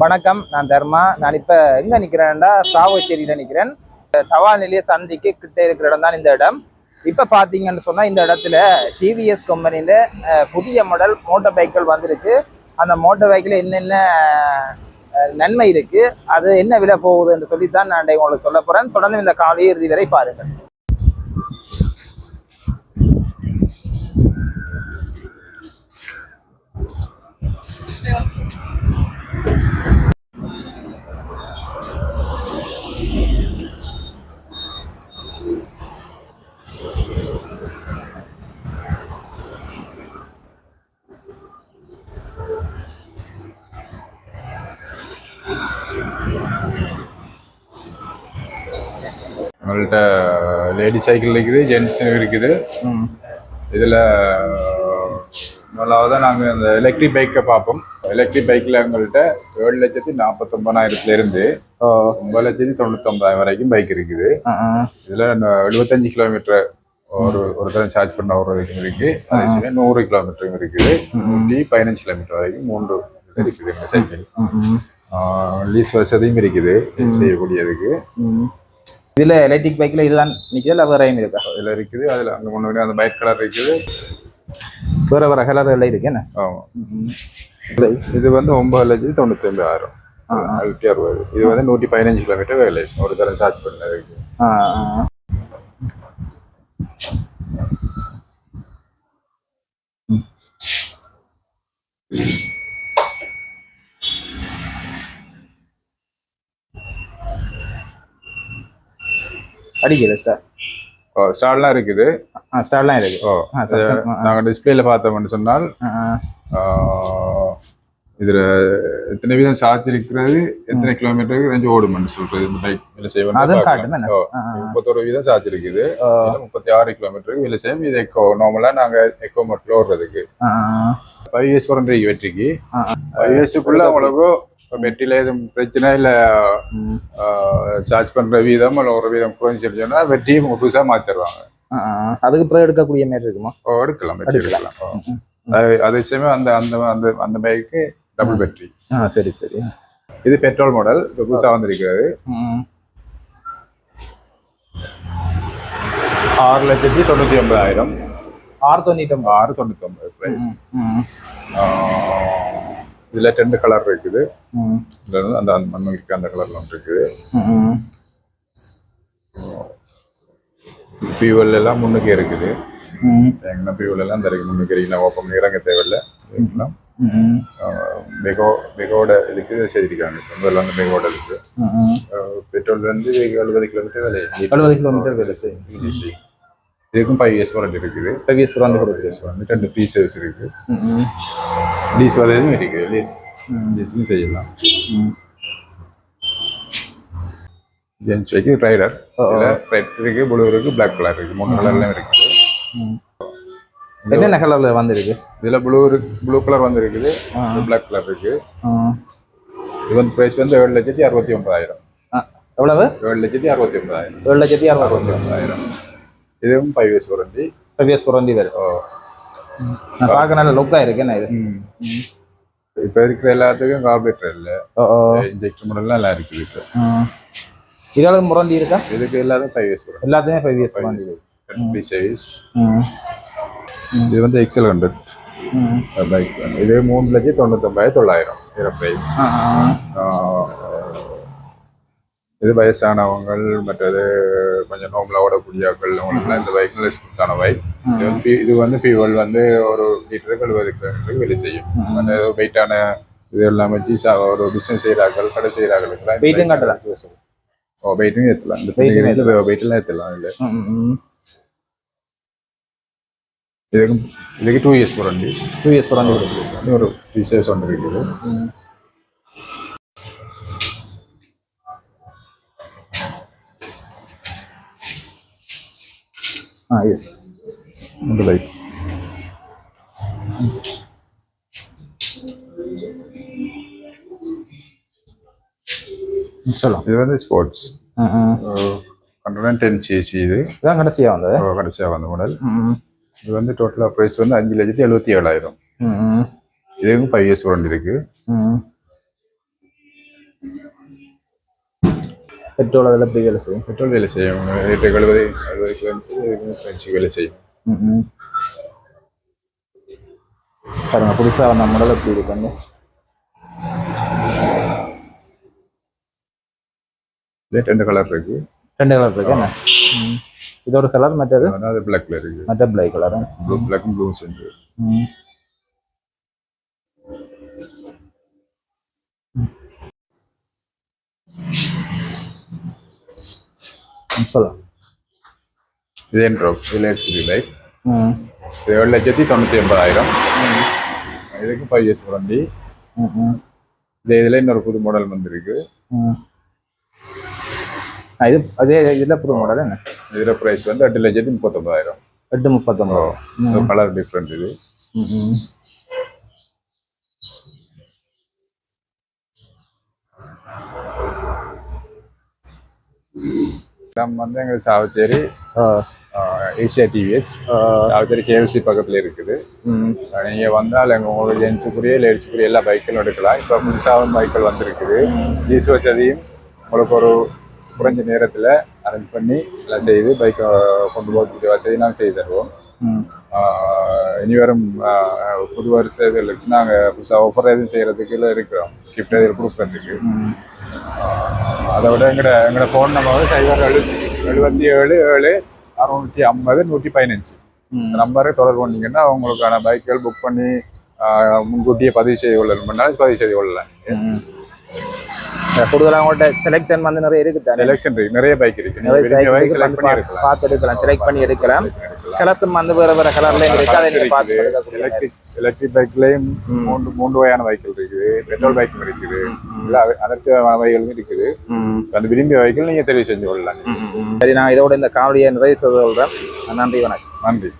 வணக்கம் நான் தர்மா. நான் இப்போ எங்கே நிற்கிறேன்டா சாவச்சேரியில் நிற்கிறேன் தவால் நிலைய சந்திக்கு கிட்ட இருக்கிற இடம் தான் இந்த இடம். இப்போ பார்த்தீங்கன்னு சொன்னால் இந்த இடத்துல டிவிஎஸ் கம்பெனியில் புதிய மாடல் மோட்டார் பைக்கள் வந்திருக்கு. அந்த மோட்டார் பைக்கில் என்னென்ன நன்மை இருக்குது அது என்ன விலை போகுதுன்னு சொல்லி தான் நான் உங்களுக்கு சொல்ல போகிறேன் தொடர்ந்து இந்த காலையை இறுதி வரை பாருங்கள். நம்மள்ட்ட லேடி சைக்கிள் இருக்குது ஜென்ஸ் இருக்குது. இதில் முதலாவது நாங்கள் இந்த எலக்ட்ரிக் பைக்கை பார்ப்போம் எலக்ட்ரிக் பைக்கில் எங்கள்கிட்ட ஏழு லட்சத்தி நாற்பத்தொம்பதாயிரத்துலேருந்து ஒன்பது லட்சத்தி தொண்ணூத்தொம்பதாயிரம் வரைக்கும் பைக் இருக்குது. இதில் எழுபத்தஞ்சு கிலோமீட்டர் ஒரு ஒரு தரம் சார்ஜ் பண்ண ஒரு வரைக்கும் இருக்கு. அதே சமயம் நூறு கிலோமீட்டரும் இருக்குது. நூற்றி பதினஞ்சு கிலோமீட்டர் வரைக்கும் மூன்று இருக்குது சைக்கிள் லீஸ் வசதியும் இருக்குது. செய்யக்கூடியதுக்கு. இதில் எலக்ட்ரிக் பைக்கில் இதுதான் நிற்கிது இல்லை வேறையும் இருக்கா? அதில் இருக்குது அதில் அங்கே முன்னாடி அந்த பைக் கலர் இருக்குது. வேறு வேறு கலரில் இருக்கு என்ன? ஆமாம் இது வந்து ஒன்பது லட்சத்தி தொண்ணூத்தி ஒன்பதாயிரம் நூற்றி அறுபது. இது வந்து நூற்றி பதினஞ்சு கிலோமீட்டர் வேலை. ஒரு தரம் சார்ஜ் பண்ணதுக்கு. ஆ. அடிக்கல ஸ்டார் ஸ்டார்லாம் இருக்குது. ஆ ஸ்டார்லாம் இருக்கு ஓ நாங்கள் டிஸ்பிளேல பார்த்தோம்னு சொன்னால் இதுல எத்தனை வீதம் சார்ஜ் இருக்கிறது எத்தனை கிலோமீட்டருக்கு ரேஞ்சு ஓடுமென்னு சொல்றது. இந்த பைக் வேலை செய்வோம் அதுவும் காட்டுமே. முப்பத்தொரு வீதம் சார்ஜ் இருக்குது. ஓ, முப்பத்தி ஆறு கிலோமீட்டருக்கு வேலை செய்யும். இது எக்கோ நார்மலா நாங்க எக்கோ மட்டும் ஓடுறதுக்கு. ஃபைவ் இயர்ஸ் வரண்டி வெற்றிக்கு ஃபைவ் இயர்ஸுக்குள்ள உங்களுக்கு வெற்றில எதுவும் பிரச்சனை இல்லை. சார்ஜ் பண்ற வீதம் இல்லை ஒரு வீதம் குறைஞ்சிருச்சுன்னா வெற்றியை உங்க புதுசா மாத்திடுவாங்க ஆ, ஆ. அதுக்கு பிறகு எடுக்கக்கூடிய மாதிரி இருக்குமா ஓ, எடுக்கலாம் எடுக்கலாம். அது சமயம் அந்த அந்த அந்த அந்த பைக்கு டபுள் பேட்டரி ஆ சரி சரி இது பெட்ரோல் மாடல் இப்போ புதுசா வந்திருக்கிறது ஆறு லட்சத்தி தொண்ணூத்தி ஒன்பதாயிரம் ஆறு தொண்ணூற்றி ஆறு தொண்ணூத்தி ஒன்பது பிரைஸ் இதுல ரெண்டு கலர் இருக்குது. அந்த அந்த மண்ணுக்கு அந்த கலர்ல ஒன்று இருக்குது. ஃபியூவல் எல்லாம் முன்னுக்கு இருக்குது. எங்கன்னா ஃபியூவல் எல்லாம் இருக்கு. முன்னுக்கு இருக்கு ஓப்பன் பண்ணி இறங்க தேவையில்லை. இதுக்கெல்லாம், ம் ஆஹ், பெகோ பெகோட இதுக்கு செய்திருக்காங்க முதல்ல வந்து பெகோட இருக்கு பெட்ரோல் வந்து எழுபது கிலோமீட்டர் விலை. எழுபது கிலோமீட்டர் வேலை செய்யும். இதுக்கும் ஃபைவ் இயர்ஸ் வாரண்டி இருக்குது ஃபைவ் இயர்ஸ் வந்து கொடுக்குது Yes, வந்து ரெண்டு ஃப்ரீ சர்வீஸ் இருக்கு ம் ம் லீஸ் வரையும் இருக்கு லீஸ் லீஸும் செய்யலாம் ஜென்ஸ் வைக்கு ரைடர் ரெட் இருக்கு ப்ளூ இருக்கு பிளாக் கலர் இருக்கு மூணு கலர்லாம் இருக்குது என்னென்ன கலரில் வந்திருக்கு இதில் ப்ளூ இருக்கு ப்ளூ கலர் வந்து இருக்குது பிளாக் கலர் இருக்கு இது வந்து ப்ரைஸ் வந்து ஏழு லட்சத்தி அறுபத்தி ஒன்பதாயிரம் எவ்வளவு ஏழு லட்சத்தி அறுபத்தி ஒன்பதாயிரம் ஏழு லட்சத்தி அறுபத்தி ஒன்பதாயிரம் இதுவும் five years warranty five years warranty வேறு நான் பார்க்க நல்ல லுக்காக இருக்கு என்ன இது. இப்போ இருக்கிற எல்லாத்துக்கும் கார்பரேட்டர் இல்லை ஓ ஓ. இன்ஜெக்ஷன் மாடல்லாம் எல்லாம் இருக்குது இப்போ. இதோட முரண்டி இருக்கா? இதுக்கு எல்லாத்தையும் ஃபைவ் இயர்ஸ் வரும் எல்லாத்தையுமே ஃபைவ் இயர்ஸ் வாரண்டி சர்வீஸ் ம் இது வந்து எக்ஸல் ஹண்ட்ரட் பைக் இது மூணு லட்சத்தி தொண்ணூத்தொம்பதாயிரம் தொள்ளாயிரம். இதோட ப்ரைஸ் இது வயசானவங்க மற்றது கொஞ்சம் நோம்பில் ஓடக்கூடியவர்கள் அவங்களுக்குலாம் இந்த பைக் ஸ்மூத்தான பைக் இது இது வந்து ஃபியூவல் வந்து ஒரு லிட்டருக்கு எழுபது கிலோமீட்டருக்கு வெளியே செய்யும். அந்த வெயிட்டான இது எல்லாம் வச்சு ஒரு பிஸ்னஸ் செய்கிறார்கள் கடை Weight உம் காட்டலாம். ஓ வெயிட்டும் ஏற்றலாம் இந்த வெயிட்டெல்லாம் ஏற்றலாம் இல்லை? இதுக்கு இதுக்கு two years warranty two years warranty ஒரு ஃபீச்சர்ஸ் ஒன்று இருக்குது. ஆ இது இந்த பைக் சொல்லும் இது வந்து ஸ்போர்ட்ஸ் ஹண்ட்ரட் டென் சிசி இது. இதான் கடைசியாக வந்தது. கடைசியாக வந்த மாடல் இது வந்து டோட்டலாக ப்ரைஸ் வந்து அஞ்சு லட்சத்தி எழுபத்தி ஏழாயிரம். இதுக்கும் ஃபைவ் இயர்ஸ் வாரண்டி இருக்கு. ம். பெட்ரோல் அதில் எப்படி வேலை செய்யும்? பெட்ரோல் வேலை செய்யும். லிட்டர் எழுபது அறுபது கிலோமீட்டர் வேலை செய்யும். பாருங்க புதுசாக வந்த மாடல் எப்படி இருக்குன்னு. இதே ரெண்டு கலர் இருக்கு. ரெண்டு கலர் இருக்கு என்ன. இதோட கலர் மற்றது? அதாவது பிளாக்ல இருக்கு. மற்ற பிளாக் கலர் ப்ளூ பிளாக்கும் ப்ளூ சேர்ந்து ம் ம், சொல்லலாம் இதே ட்ராப் இதில் பைக் இது ஏழு லட்சத்தி தொண்ணூற்றி எண்பதாயிரம். இதுக்கு ஃபைவ் இயர்ஸ் வண்டி இதே இதில் இன்னொரு புது மாடல் வந்திருக்கு. இது அதே இதில் புது மாடல் என்ன? இதில் ப்ரைஸ் வந்து எட்டு லட்சத்தி முப்பத்தொம்பதாயிரம் எட்டு முப்பத்தொம்பது கலர் டிஃப்ரெண்ட் இது. நம்ம வந்து எங்கள் Chavakachcheri Asia TVS Chavakachcheri KLC பக்கத்தில் இருக்குது. நீங்கள் வந்தால் எங்கள் உங்களுக்கு ஜென்ஸுக்குரிய லேடிஸுக்குரிய எல்லா பைக்களும் எடுக்கலாம். இப்போ புதுசாகவும் பைக்கள் வந்திருக்குது. டீசல் வசதியும் உங்களுக்கு ஒரு குறைஞ்ச நேரத்தில் அரேஞ்ச் பண்ணி எல்லாம் செய்து பைக்கை கொண்டு போகக்கூடிய வசதி நாங்கள் செய்து தருவோம். இனி வரும் புது வருஷங்களுக்கு நாங்கள் புதுசாக ஆஃபர் எதுவும் செய்கிறதுக்கு இல்லை இருக்கிறோம். கிஃப்ட் எதுவும் கொடுக்கறதுக்கு அதை விட எங்களோட எங்களோட ஃபோன் நம்பர் வந்து சைபர் எழு எழுபத்தி ஏழு ஏழு அறுநூற்றி ஐம்பது நூற்றி பதினஞ்சு. இந்த நம்பரை தொடர்பு பண்ணீங்கன்னா உங்களுக்கான பைக்குகள் புக் பண்ணி முன்கூட்டியே பதிவு செய்து கொள்ளணும்னாலும் பதிவு செய்து கொள்ளலாம். கூடுதலாக உங்கள்கிட்ட செலெக்ஷன் வந்து நிறைய இருக்குது தானே எலெக்ஷன் இருக்கு. நிறைய பைக் இருக்கு. நிறைய பைக் செலக்ட் பண்ணி எடுக்கலாம். பார்த்து எடுக்கலாம் செலக்ட் பண்ணி எடுக்கலாம். கலர்ஸும் வந்து வேற வேற கலர்ல இருக்கு? அதை நீங்க பார்த்து எலக்ட்ரிக் எலக்ட்ரிக் பைக்லயும் மூன்று மூன்று வகையான பைக்கள் இருக்குது. பெட்ரோல் பைக்கும் இருக்குது. எல்லா அனைத்து வகையான பைக்களும் இருக்குது. அந்த விரும்பிய பைக்கில் நீங்க தெரிவு செஞ்சு கொள்ளலாம். சரி நான் இதோட இந்த காமெடியை நிறைவு செய்து கொள்றேன். நன்றி வணக்கம். நன்றி.